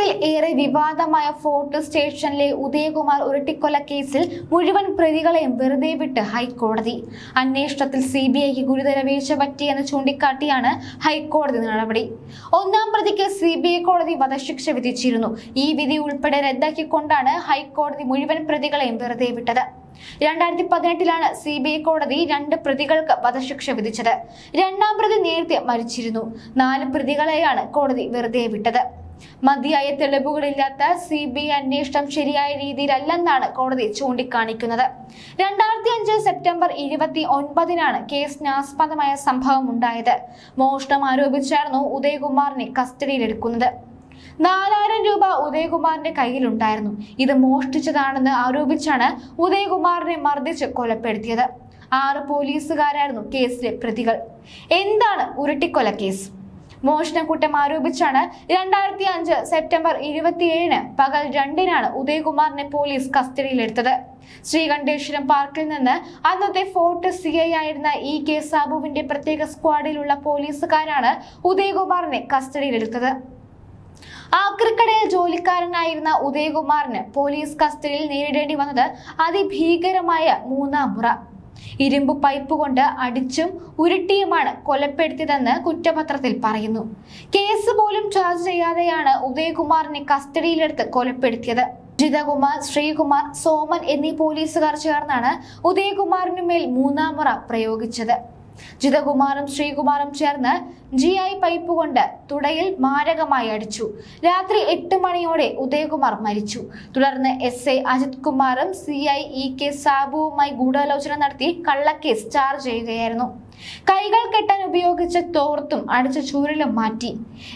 കേരളത്തിൽ ഏറെ വിവാദമായ ഫോർട്ട് സ്റ്റേഷനിലെ ഉദയകുമാർ ഉരുട്ടിക്കൊല കേസിൽ മുഴുവൻ പ്രതികളെയും വെറുതെ വിട്ട് ഹൈക്കോടതി. അന്വേഷണത്തിൽ സി ബി ഐക്ക് ഗുരുതര വീഴ്ച പറ്റിയെന്ന് ചൂണ്ടിക്കാട്ടിയാണ് ഹൈക്കോടതി നടപടി. ഒന്നാം പ്രതിക്ക് സി ബി ഐ കോടതി വധശിക്ഷ വിധിച്ചിരുന്നു. ഈ വിധി ഉൾപ്പെടെ റദ്ദാക്കിക്കൊണ്ടാണ് ഹൈക്കോടതി മുഴുവൻ പ്രതികളെയും വെറുതെ വിട്ടത്. രണ്ടായിരത്തി പതിനെട്ടിലാണ് സി ബി ഐ കോടതി രണ്ട് പ്രതികൾക്ക് വധശിക്ഷ വിധിച്ചത്. രണ്ടാം പ്രതി നേരത്തെ മരിച്ചിരുന്നു. നാല് പ്രതികളെയാണ് കോടതി വെറുതെ വിട്ടത്. മതിയായ തെളിവുകളില്ലാത്ത സി ബി ഐ അന്വേഷണം ശരിയായ രീതിയിലല്ലെന്നാണ് കോടതി ചൂണ്ടിക്കാണിക്കുന്നത്. രണ്ടായിരത്തി അഞ്ച് സെപ്റ്റംബർ ഇരുപത്തി ഒൻപതിനാണ് കേസിനാസ്പദമായ സംഭവം ഉണ്ടായത്. മോഷണം ആരോപിച്ചായിരുന്നു ഉദയകുമാറിനെ കസ്റ്റഡിയിലെടുക്കുന്നത്. നാലായിരം രൂപ ഉദയകുമാറിന്റെ കയ്യിലുണ്ടായിരുന്നു. ഇത് മോഷ്ടിച്ചതാണെന്ന് ആരോപിച്ചാണ് ഉദയകുമാറിനെ മർദ്ദിച്ച് കൊലപ്പെടുത്തിയത്. ആറ് പോലീസുകാരായിരുന്നു കേസിലെ പ്രതികൾ. എന്താണ് ഉരുട്ടിക്കൊല കേസ്? മോഷണക്കുറ്റം ആരോപിച്ചാണ് രണ്ടായിരത്തി അഞ്ച് സെപ്റ്റംബർ ഇരുപത്തിയേഴിന് പകൽ രണ്ടിനാണ് ഉദയകുമാറിനെ പോലീസ് കസ്റ്റഡിയിലെടുത്തത്. ശ്രീകണ്ഠേശ്വരം പാർക്കിൽ നിന്ന് അന്നത്തെ ഫോർട്ട് സി ഐ ആയിരുന്ന ഇ കെ സാബുവിന്റെ പ്രത്യേക സ്ക്വാഡിലുള്ള പോലീസുകാരാണ് ഉദയകുമാറിനെ കസ്റ്റഡിയിലെടുത്തത്. ആക്രിക്കടയിൽ ജോലിക്കാരനായിരുന്ന ഉദയകുമാറിന് പോലീസ് കസ്റ്റഡിയിൽ നേരിടേണ്ടി വന്നത് അതിഭീകരമായ മൂന്നാം മുറ. ഇരുമ്പ് പൈപ്പ് കൊണ്ട് അടിച്ചും ഉരുട്ടിയുമാണ് കൊലപ്പെടുത്തിയതെന്ന് കുറ്റപത്രത്തിൽ പറയുന്നു. കേസ് പോലും ചാർജ് ചെയ്യാതെയാണ് ഉദയകുമാറിനെ കസ്റ്റഡിയിലെടുത്ത് കൊലപ്പെടുത്തിയത്. ജിതകുമാർ ശ്രീകുമാർ സോമൻ എന്നീ പോലീസുകാർ ചേർന്നാണ് ഉദയകുമാറിനു മേൽ മൂന്നാം മുറ പ്രയോഗിച്ചത്. ജിതകുമാറും ശ്രീകുമാറും ചേർന്ന് ജി ഐ പൈപ്പ് കൊണ്ട് തുടയിൽ മാരകമായി അടിച്ചു. രാത്രി എട്ട് മണിയോടെ ഉദയകുമാർ മരിച്ചു. തുടർന്ന് എസ് ഐ അജിത് കുമാറും സി ഐ ഇ കെ സാബുവുമായി ഗൂഢാലോചന നടത്തി കള്ളക്കേസ് ചാർജ് ചെയ്യുകയായിരുന്നു. കൈകൾ കെട്ടാൻ ഉപയോഗിച്ച തോർത്തും അടിച്ച ചൂരലും മാറ്റി.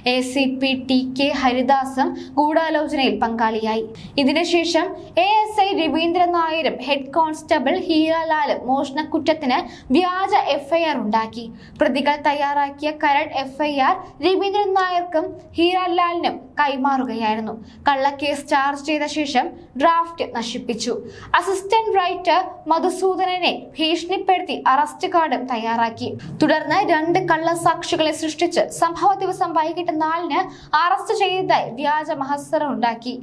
A C P T K ഹരിദാസും ഗൂഢാലോചനയിൽ പങ്കാളിയായി. ഇതിനുശേഷം എ എസ് ഐ രവീന്ദ്രൻ നായരും ഹെഡ് കോൺസ്റ്റബിൾ ഹീരാലാലും മോഷണക്കുറ്റത്തിന് വ്യാജ എഫ്ഐആർ ഉണ്ടാക്കി. പ്രതികൾ തയ്യാറാക്കിയ കരട് എഫ്ഐആർ രവീന്ദ്രൻ നായർക്കും ഹീരാലാലിനും കൈമാറുകയായിരുന്നു. കള്ളക്കേസ് ചാർജ് ചെയ്ത ശേഷം ഡ്രാഫ്റ്റ് നശിപ്പിച്ചു. അസിസ്റ്റന്റ് റൈറ്റർ മധുസൂദനനെ ഭീഷണിപ്പെടുത്തി അറസ്റ്റ് കാർഡ് തയ്യാറാക്കി. തുടർന്ന് രണ്ട് കള്ളസാക്ഷികളെ സൃഷ്ടിച്ച് സംഭവ ദിവസം വൈകിട്ട് നാലിന് അറസ്റ്റ് ചെയ്തതായി വ്യാജ മഹസരം ഉണ്ടാക്കി.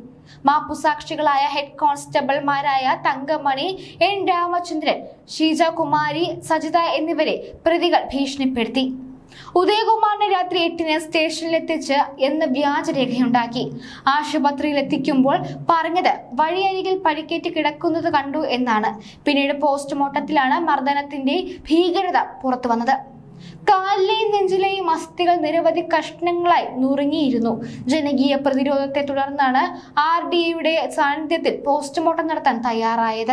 മാപ്പുസാക്ഷികളായ ഹെഡ് കോൺസ്റ്റബിൾമാരായ തങ്കമണി എൻ രാമചന്ദ്രൻ ഷീജ കുമാരി സജിത എന്നിവരെ പ്രതികൾ ഭീഷണിപ്പെടുത്തി. ഉദയകുമാറിനെ രാത്രി എട്ടിന് സ്റ്റേഷനിലെത്തിച്ച് എന്ന് വ്യാജരേഖയുണ്ടാക്കി. ആശുപത്രിയിൽ എത്തിക്കുമ്പോൾ പറഞ്ഞത് വഴിയരികിൽ പരിക്കേറ്റ് കിടക്കുന്നത് കണ്ടു എന്നാണ്. പിന്നീട് പോസ്റ്റ്മോർട്ടത്തിലാണ് മർദ്ദനത്തിന്റെ ഭീകരത പുറത്തു വന്നത്. കാലിലെയും നെഞ്ചിലെയും അസ്ഥികൾ നിരവധി കഷ്ണങ്ങളായി നുറുങ്ങിയിരുന്നു. ജനകീയ പ്രതിരോധത്തെ തുടർന്നാണ് ആർ ഡി എയുടെ സാന്നിധ്യത്തിൽ പോസ്റ്റ്മോർട്ടം നടത്താൻ തയ്യാറായത്.